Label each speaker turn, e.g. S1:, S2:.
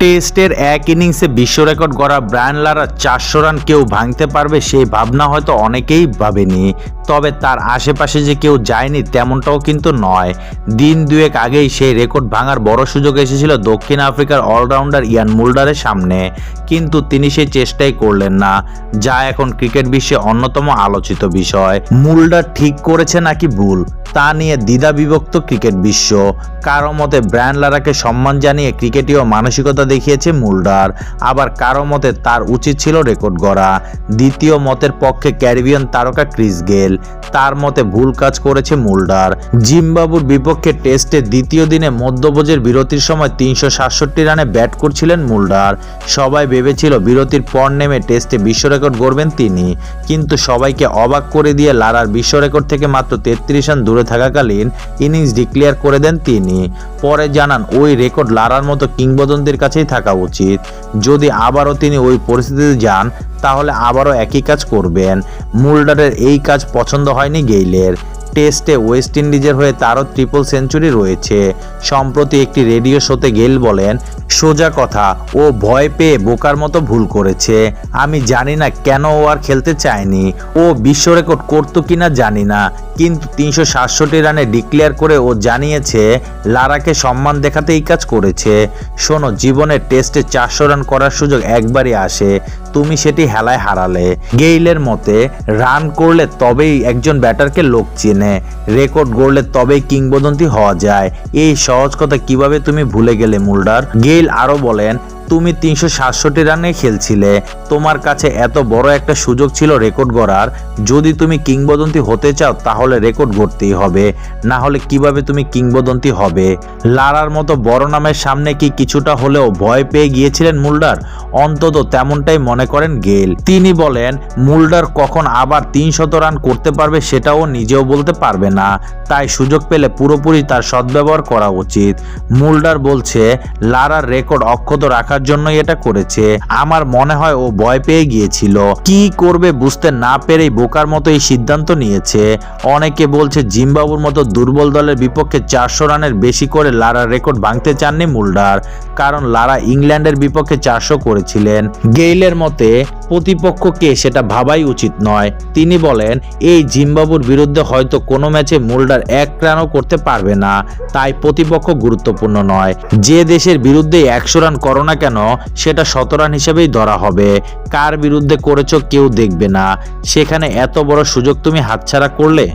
S1: টেস্টের এক ইনিংসে বিশ্ব রেকর্ড গড়া ব্রায়ান লারা চারশো রান কেউ ভাঙতে পারবে সেই ভাবনা হয়তো অনেকেই ভাবেনি। তবে তার আশেপাশে যে কেউ যায়নি তেমনটাও কিন্তু নয়। দিন দুয়েক আগেই সেই রেকর্ড ভাঙার বড় সুযোগ এসেছিল দক্ষিণ আফ্রিকার অলরাউন্ডার ইয়ান মুল্ডারের সামনে। কিন্তু তিনি সেই চেষ্টাই করলেন না, যা এখন ক্রিকেট বিশ্বে অন্যতম আলোচিত বিষয়। মুল্ডার ঠিক করেছে নাকি ভুল, তা নিয়ে দ্বিধা বিভক্ত ক্রিকেট বিশ্ব। কারও মতে ব্র্যান্ড লারাকে সম্মান জানিয়ে ক্রিকেটীয় মানসিকতা দেখিয়েছে মুল্ডার। আবার কারও মতে তার উচিত ছিল রেকর্ড গড়া। দ্বিতীয় মতের পক্ষে ক্যারিবিয়ান তারকা ক্রিস গেল। তার মতে ভুল কাজ করেছে মুল্ডার। জিম্বাবুর বিপক্ষে টেস্টে দ্বিতীয় দিনে মধ্যভোজের বিরতির সময় তিনশো সাতষট্টি রানে ব্যাট করছিলেন মুল্ডার। সবাই ভেবেছিল বিরতির পর নেমে টেস্টে বিশ্ব রেকর্ড গড়বেন তিনি। কিন্তু সবাইকে অবাক করে দিয়ে লারার বিশ্ব রেকর্ড থেকে মাত্র তেত্রিশ রান দূরে থাকাকালীন ইনিংস ডিক্লেয়ার করে দেন তিনি। পরে জানান, ওই রেকর্ড লারার মতো কিংবদন্তির কাছেই থাকা উচিত। যদি আবারও তিনি ওই পরিস্থিতিতে যান, তাহলে আবারও একই কাজ করবেন। মুল্ডারের এই কাজ পছন্দ হয়নি গেইলের। টেস্টে ওয়েস্ট ইন্ডিজের হয়ে তারও ট্রিপল সেঞ্চুরি রয়েছে। সম্প্রতি একটি রেডিও শোতে গেল বলেন, সোজা কথা, ও ভয় পেয়ে বোকার মতো ভুল করেছে। আমি জানি না কেন ও আর খেলতে চায়নি। ও বিশ্ব রেকর্ড করতো কিনা জানি না, কিন্তু তিনশো সাতষট্টি রানে ডিক্লেয়ার করে ও জানিয়েছে, লারাকে সম্মান দেখাতে এই কাজ করেছে। শোনো, জীবনে টেস্টে চারশো রান করার সুযোগ একবারই আসে, তুমি সেটি হেলায় হারালে। গেইলের মতে রান করলে তবেই একজন ব্যাটারকে লোক চেনে। রেকর্ড গড়লে তবেই কিংবদন্তি হওয়া যায়। এই সহজ কথা কীভাবে তুমি ভুলে গেলে, মুল্ডার? গেইল আরও বলেন, তুমি তিনশো সাতষট্টি রানে খেলছিলে। তোমার কাছে এত বড় একটা সুযোগ ছিল রেকর্ড গড়ার। যদি তুমি কিংবদন্তি হতে চাও, তাহলে রেকর্ড গড়তেই হবে। না হলে কীভাবে তুমি কিংবদন্তি হবে? লারার মতো বড় নামের সামনে কি কিছুটা হলেও ভয় পেয়ে গিয়েছিলেন মুল্ডার? অন্তত তেমনটাই মনে করেন গেল তিনি বলেন, মুল্ডার কখন আবার তিনশত রান করতে পারবে সেটাও নিজেও বলতে পারবে না। তাই সুযোগ পেলে পুরোপুরি তার সদ্ব্যবহার করা উচিত। মুল্ডার বলছে, লারার রেকর্ড অক্ষত রাখার জন্যই এটা করেছে। আমার মনে হয় ও ভয় পেয়ে গিয়েছিল। কি করবে বুঝতে না পেরেই বোকার মতো এই সিদ্ধান্ত নিয়েছে। অনেকে বলছে, জিম্বাবুর মতো দুর্বল দলের বিপক্ষে চারশো রানের বেশি করে লারার রেকর্ড ভাঙতে চাননি মুল্ডার। কারণ লারা ইংল্যান্ডের বিপক্ষে চারশো করেছিলেন। গেইলের মতে, প্রতিপক্ষকে সেটা ভাবাই উচিত নয়। তিনি বলেন, এই জিম্বাবুর বিরুদ্ধে হয়তো কোনো ম্যাচে মুল্ডার এক রানও করতে পারবে না। তাই প্রতিপক্ষ গুরুত্বপূর্ণ নয়। যে দেশের বিরুদ্ধে একশো রান করো না কেন, সেটা শত রান হিসেবেই ধরা হবে। কার বিরুদ্ধে করেছ কেউ দেখবে না। সেখানে এত বড় সুযোগ তুমি হাতছাড়া করলে?